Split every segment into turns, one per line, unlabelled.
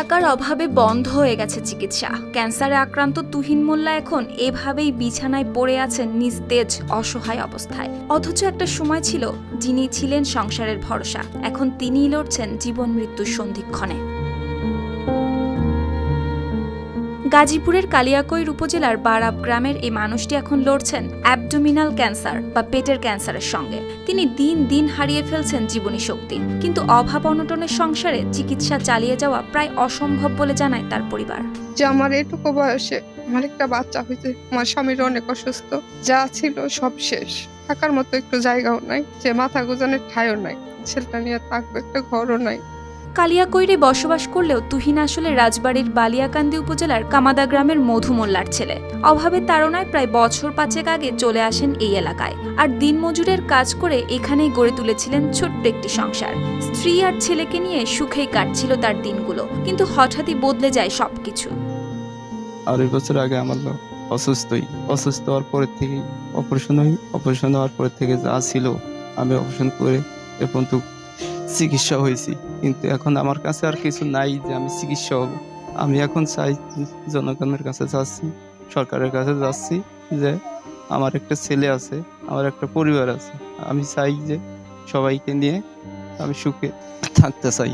টাকার অভাবে বন্ধ হয়ে গেছে চিকিৎসা। ক্যান্সারে আক্রান্ত তুহিন মোল্লা এখন এভাবেই বিছানায় পড়ে আছেন নিস্তেজ, অসহায় অবস্থায়। অথচ একটা সময় ছিল, যিনি ছিলেন সংসারের ভরসা। এখন তিনিই লড়ছেন জীবন মৃত্যুর সন্ধিক্ষণে। গাজীপুরের কালিয়াকৈর উপজেলার বারাব গ্রামের এই মানুষটি এখন লড়ছেন অ্যাবডোমিনাল ক্যান্সার বা পেটের ক্যান্সারের সঙ্গে। তিনি দিন দিন হারিয়ে ফেলছেন জীবনী শক্তি। কিন্তু অভাব অনটনের সংসারে চিকিৎসা চালিয়ে যাওয়া প্রায় অসম্ভব বলে জানায় তার পরিবার।
যে আমার এটুকু বয়সে আমার একটা বাচ্চা হয়েছে, আমার স্বামীর অনেক অসুস্থ। যা ছিল সব শেষ। থাকার মতো একটু জায়গাও নাই, যে মাথা গোজানের ঠাইও নাই। ছেলেটা নিয়ে থাকব একটা ঘরও নাই।
কালিয়াকৈরে বসবাস করলেও তুহিন আসলে রাজবাড়ির বালিয়াকান্দি উপজেলার কামাদা গ্রামের মধু মোল্লার ছেলে। অভাবের তাড়নায় প্রায় বছর পাঁচেক আগে চলে আসেন এই এলাকায়। আর দিনমজুরের কাজ করে এখানেই গড়ে তুলেছিলেন ছোট্ট একটি সংসার। স্ত্রী আর ছেলেকে নিয়ে সুখেই কাটছিল তার দিনগুলো, কিন্তু হঠাৎই বদলে যায় সবকিছু।
আড়াই বছর আগে আমার অসুস্থই। অসুস্থ হওয়ার পর থেকে অপারেশন হই অপারেশন হওয়ার পর থেকে যা ছিল, আমি অপারেশন করে এখন তো চিকিৎসা হয়েছি। কিন্তু এখন আমার কাছে আর কিছু নাই যে আমি চিকিৎসা হব। আমি এখন চাই জনগণের কাছে যাচ্ছি, সরকারের কাছে যাচ্ছি যে আমার একটা ছেলে আছে, আমার একটা পরিবার আছে। আমি চাই যে সবাইকে নিয়ে আমি সুখে থাকতে চাই।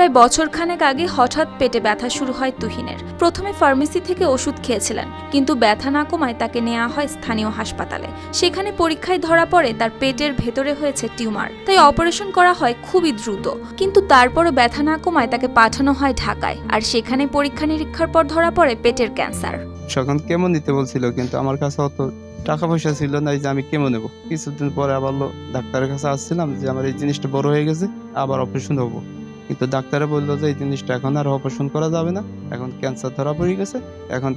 প্রায় বছরখানেক আগে হঠাৎ পেটে ব্যথা শুরু হয় তুহিনের। প্রথমে ফার্মেসি থেকে ওষুধ খেয়েছিলেন, কিন্তু ব্যথা না কমায় তাকে নেওয়া হয় স্থানীয় হাসপাতালে। সেখানে পরীক্ষায় ধরা পড়ে তার পেটের ভেতরে হয়েছে টিউমার, তাই অপারেশন করা হয় খুবই দ্রুত। কিন্তু তারপরও ব্যথা না কমায় তাকে পাঠানো হয় ঢাকায়, আর সেখানে পরীক্ষা নিরীক্ষার পর ধরা পড়ে পেটের ক্যান্সার।
কেমন দিতে বলছিল, কিন্তু আমার কাছে অত টাকা পয়সা ছিল না যে আমি কেমন নেব? কিছুদিন পরে আবার ডাক্তারের কাছে আসছিলাম যে আমার এই জিনিসটা বড় হয়ে গেছে, আবার অপারেশন হব। কিন্তু ডাক্তারে বলল যে, এই জিনিসটা এখন আর অপারেশন করা যাবে না। এখন ক্যান্সার ধরা পড়ে গেছে। এখন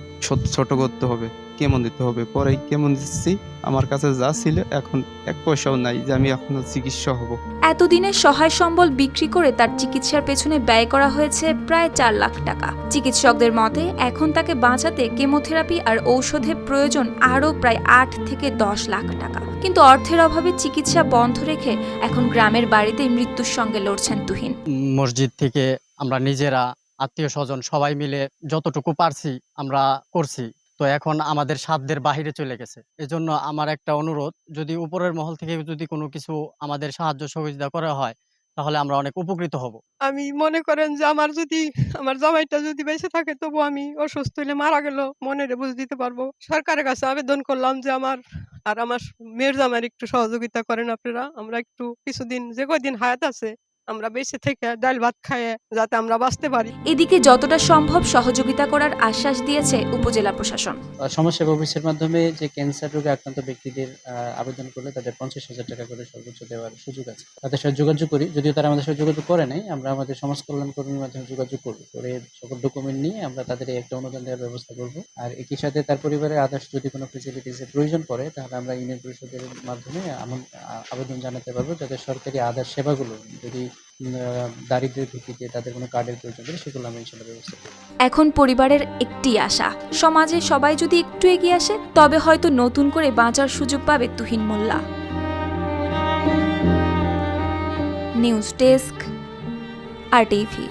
ছোট করতে হবে। কেমন দিতে হবে? পরে কেমন দিচ্ছি? আমার কাছে যা ছিল এখন এক পয়সাও নাই যে আমি এখনও চিকিৎসা হব।
এতদিনের সহায় সম্বল বিক্রি করে তার চিকিৎসার পেছনে ব্যয় করা হয়েছে প্রায় চার লাখ টাকা। চিকিৎসকদের মতে এখন তাকে বাঁচাতে কেমোথেরাপি আর ঔষধের প্রয়োজন আরও প্রায় আট থেকে দশ লাখ টাকা। কিন্তু অর্থের অভাবে চিকিৎসা বন্ধ রেখে এখন গ্রামের বাড়িতেই মৃত্যুর সঙ্গে লড়ছেন তুহিন।
মসজিদ থেকে আমরা নিজেরা আত্মীয় স্বজন সবাই মিলে যতটুকু পারছি আমরা করছি। তো এখন আমাদের সাধ্যের বাহিরে চলে গেছে। এজন্য আমার একটা অনুরোধ, যদি উপরের মহল থেকে যদি কোনো কিছু আমাদের সাহায্য সহযোগিতা করা হয়, তাহলে আমরা অনেক উপকৃত হব।
আমি মনে করেন যে আমার যদি, আমার জামাইটা যদি বেঁচে থাকে, তবু আমি অসুস্থ হলে মারা গেল, মনের বুঝ দিতে পারব। সরকারের কাছে আবেদন করলাম যে আমার, আর আমার মেয়ের জামাইয়ের একটু সহযোগিতা করেন আপনারা। আমরা একটু কিছুদিন, যে কয়দিন হায়াত আছে আমরা বেঁচে থেকে ডাল ভাত খাইয়ে যাতে আমরা বাঁচতে পারি।
এদিকে যতটা সম্ভব সহযোগিতা করার আশ্বাস দিয়েছে উপজেলা প্রশাসন।
সমাজসেবা অফিসের মাধ্যমে যে ক্যান্সার রোগে আক্রান্ত ব্যক্তিদের আহ, আবেদন করলে তাদের পঞ্চাশ হাজার টাকা করে সর্বোচ্চ দেওয়ার সুযোগ আছে। তাদের সাথে যোগাযোগ করি। যদিও তারা আমাদের সাথে যোগাযোগ করে নাই আমরা আমাদের সমাজ কল্যাণ কর্মীর মাধ্যমে যোগাযোগ করব করে সকল ডকুমেন্ট নিয়ে আমরা তাদের একটা অনুদান দেওয়ার ব্যবস্থা করব। আর একই সাথে তার পরিবারের আদার্স যদি কোনো ফেসিলিটিসের প্রয়োজন পড়ে তাহলে আমরা ইউনিয়ন পরিষদের মাধ্যমে আমন- আবেদন জানাতে পারব। যাতে সরকারি আদার্স সেবাগুলো যদি দারিদ্র্যের ভিত্তিতে তাদের কোনো কার্ডের প্রয়োজন হলে সেগুলো ইনশাল্লাহ ব্যবস্থা করি
এখন পরিবারের একটি আশা, সমাজে সবাই যদি একটু এগিয়ে আসে, তবে হয়তো নতুন করে বাঁচার সুযোগ পাবে Tuhin Molla. News desk, R TV.